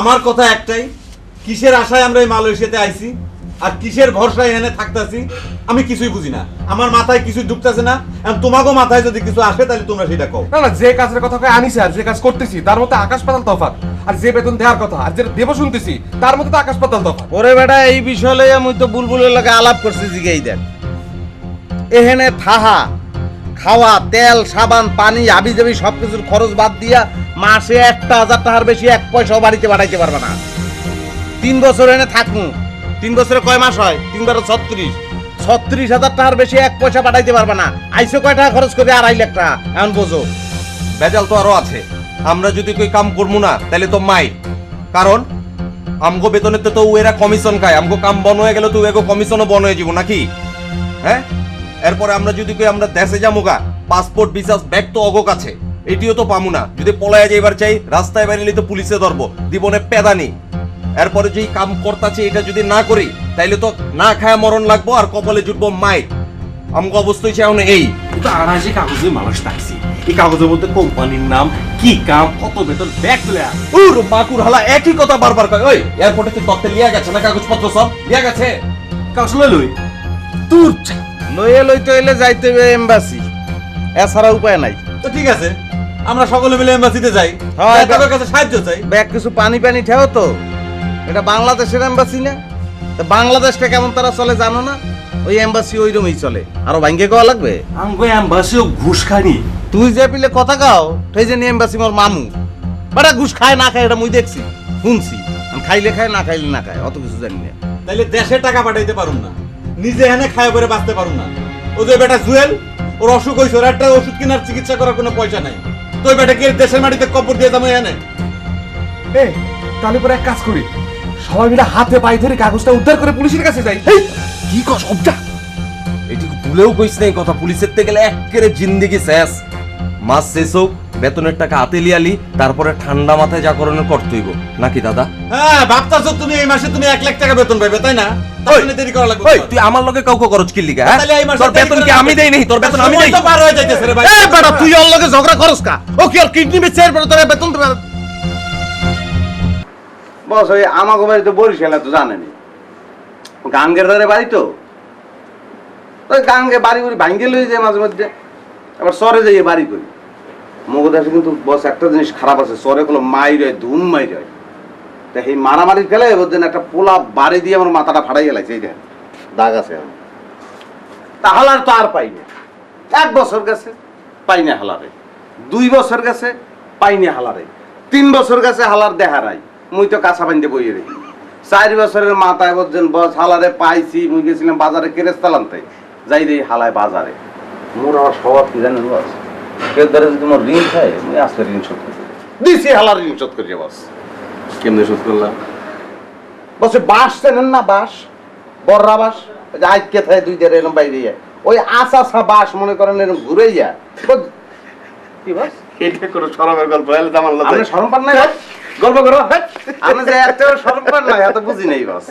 আমার কথা একটাই কিসের আশায় আমরা এই মালয়েশিয়াতে আইছি আর কিসের ভরসায় এখানে থাকতেছি আমি কিছুই বুঝি না। আমার মাথায় কিছু ঢুকতেছে না এখন তোমাকেও মাথায় যদি কিছু আসে তাহলে তোমরা সেটা কও। না না যে কাজের কথা কয়ে আনিছে আর যে কাজ করতেছি তার মধ্যে আকাশ পাতাল তফাৎ। আর যে বেতন দেওয়ার কথা আর যেটা দেব শুনতেছি তার মধ্যে তো আকাশ পাতাল তফাৎ। ওরে বেটা এই বিষয় মুই তো বুলবুলের লগে আলাপ করছি জিগেই দেন। এহেনে থাহা খাওয়া তেল সাবান পানি আবি যাবি সব কিছুর খরচ বাদ দিয়া মাসে একটা হাজার টাকার বেশি এক পয়সাও বাড়িতে বাড়াইতে পারবে না। তিন বছর এনে থাকুন তিন বছরে কয় মাস হয়? তিন বারো ছত্রিশ। ছত্রিশ হাজার টাকার বেশি এক পয়সা পাঠাইতে পারবে না। আইসো কয় টাকা খরচ করে? আড়াই লাখ টাকা। এমন বোঝো। ভেজাল তো আরও আছে। আমরা যদি কই কাম করব না, তাহলে তো মাই। কারণ, আমগো বেতনে তো এরা কমিশন খায়। আমগো কাম বন হয়ে গেলে তো এগো কমিশনও বন হয়ে যাব নাকি? হ্যাঁ? এরপরে আমরা যদি কই আমরা দেশে যাব গা পাসপোর্ট ভিসা ব্যাগ তো অগক আছে। এটিও তো পামু না। যদি পলায় যাইবার চাই রাস্তায় বেরিয়ে তো পুলিশে ধরবো। জীবনে পেদানি। এরপরে যেই কাম করতাছে এটা যদি না করি তাইলে তো না খায় মরণ লাগবো আর কপালে জুটবো মাই আমগো অবস্থা হচ্ছে এখন এই। কাগজে মানুষ থাকছি এই কাগজের মধ্যে কোম্পানির নাম কি কাম কত বেতন ব্যাগ তুলে আন। উর বাকুর হালা একই কথা বারবার কয়। ওই এয়ারপোর্টে কি তত্ত্বে লিয়া গেছে না কাগজপত্র সব? লিয়া গেছে? কাগজ লই লই। তুর। লইয়ে লইতে হইলে যাইতে হবে এম্বাসি এছাড়া উপায় নাই। তো ঠিক আছে। আমরা সকলে মিলে এম্বাসিতে যাই। হ্যাঁ, তাদের কাছে সাহায্য চাই। ব্যাগ কিছু পানি পানি ঠেও তো। এটা বাংলাদেশের এম্বাসি না? তা বাংলাদেশটা কেমন তারা চলে জানো না? ওই এম্বাসি ওই রকমই চলে। আরও ভাঙ্গে কোয়া লাগবে? আমগো অ্যাম্বাসিও ঘুষ খানি তুই যে পিলে কথা কাও তুই যে নিয়ে এম্বাসি মোর মামু। বাটা ঘুষ খায় না খায় এটা মুই দেখছি শুনছি। আমি খাইলে খায় না খাইলে না খায় অত কিছু জানি না। তাইলে দেশে টাকা পাঠাইতে পারুন না। নিজে এনে খায় পরে বাঁচতে পারুন না। ও যে বেটা জুয়েল ওর অসুখ হয়েছে ওর একটা ওষুধ কেনার চিকিৎসা করার কোনো পয়সা নাই। তো ওই বেটা কি দেশের মাটিতে কবর দিয়ে যাব এনে? এ তাহলে পরে এক কাজ করি। সবাই মিলে হাতে পায়ে ধরে কাগজটা উদ্ধার করে পুলিশের কাছে যাই। এই, কি কস অবজা? এটি ভুলেও কইস না এই কথা পুলিশের তে গেলে একেবারে জিন্দেগি শেষ। মাস শেষ হোক বেতনের টাকা হাতে লিয়ালি তারপরে ঠান্ডা মাথায় যা করণের করতে নাকি দাদা? হ্যাঁ ভাবতাছো তুমি এই মাসে তুমি এক লাখ টাকা বেতন পাবে তাই না? তার দেরি করা লাগবে তুই আমার লগে কাউকে খরচ কিনলি গা হ্যাঁ? তোর বেতন কি আমি। দেই নাই তোর বেতন আমি দেই তো পার হয়ে যাইতেছে রে ভাই। এ বেটা তুই ওর লগে ঝগড়া করস কা? ও কি আর কিডনি বেচে এরপরে তোর বেতন বস ওই আমাকে বাড়িতে বরিশালে তো জানেনি। গাঙ্গের ধারে বাড়ি তো। ওই গাঙ্গে বাড়ি বাড়ি ভাঙ্গে লই যায় মাঝে মধ্যে। আবার সরে যাই বাড়ি করি। মগদাসে কিন্তু বস একটা জিনিস খারাপ আছে সরে গুলো মাই রয় ধুম মাই রয় তা এই মারামারি ফেলে এবার দিন একটা পোলা বাড়ি দিয়ে আমার মাথাটা ফাটাই গেলাইছে দেখ দাগ আছে এখন। তা হালার তো আর পাই না। এক বছর গেছে পাই না হালারে। দুই বছর গেছে পাই না হালারে। তিন বছর গেছে হালার দেহারাই মুই তো কাঁচা বান্ধে বইয়ে রেখি চার বছরের মাথায় বলছেন বস হালারে পাইছি মুই গেছিলাম বাজারে কেরেস্তাল আনতে। যাই রে হালায় বাজারে। মোর আমার স্বভাব কি জানেন বস? কেউ ধরে যদি মোর ঋণ খায় মুই আজকে ঋণ শোধ করি। দিছি হালার ঋণ শোধ করি বস। কেমনে শোধ করলাম? বসে বাস চেনেন না বাস বর্রা বাস আজকে থাকে দুই দেড় এরকম বাইরে যায়। ওই আসা আসা বাস মনে করেন এরকম ঘুরে যায়। কি বাস এটা কোনো সরমের গল্প হলে তো আমার লজ্জা শরম পান নাই গল্প করো আপনি যে এত শরম পান নাই এত বুঝি নেই বাস